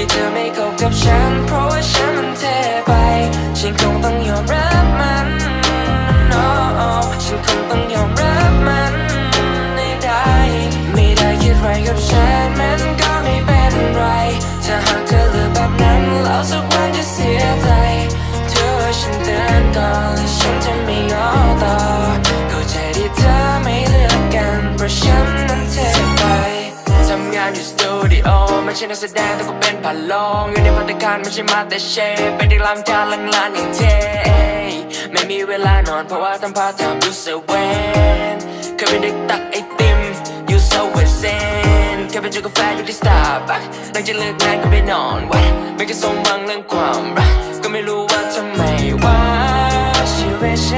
ที่เธอไม่เข้ากับฉัน เพราะว่าฉันมันเทไป ฉันคงต้องยอมรับมัน no ฉันคงต้องยอมรับมันไม่ได้ ไม่ได้คิดไรกับฉันแม้ ดิโอไม่ใช่นักแสดงแต่ก็เป็นผ่านลองอยู่ในพัตตาคารไม่ใช่มาแต่เชฟเป็นเด็กล้างจานล้างร้านอย่างเท่ไม่มีเวลานอนเพราะว่าทำพาทไทม์อยู่เซเว่นเคยเป็นเด็กตักไอติมอยู่เซเว่นเซนเคยเป็นจุกาแฟอยู่ที่สตาร์บัคหลังจากเลิกงานก็ไปนอนวะไม่เคยสมหวังเรื่องความรักก็ไม่รู้ว่าทำไมว่าชีวิตฉัน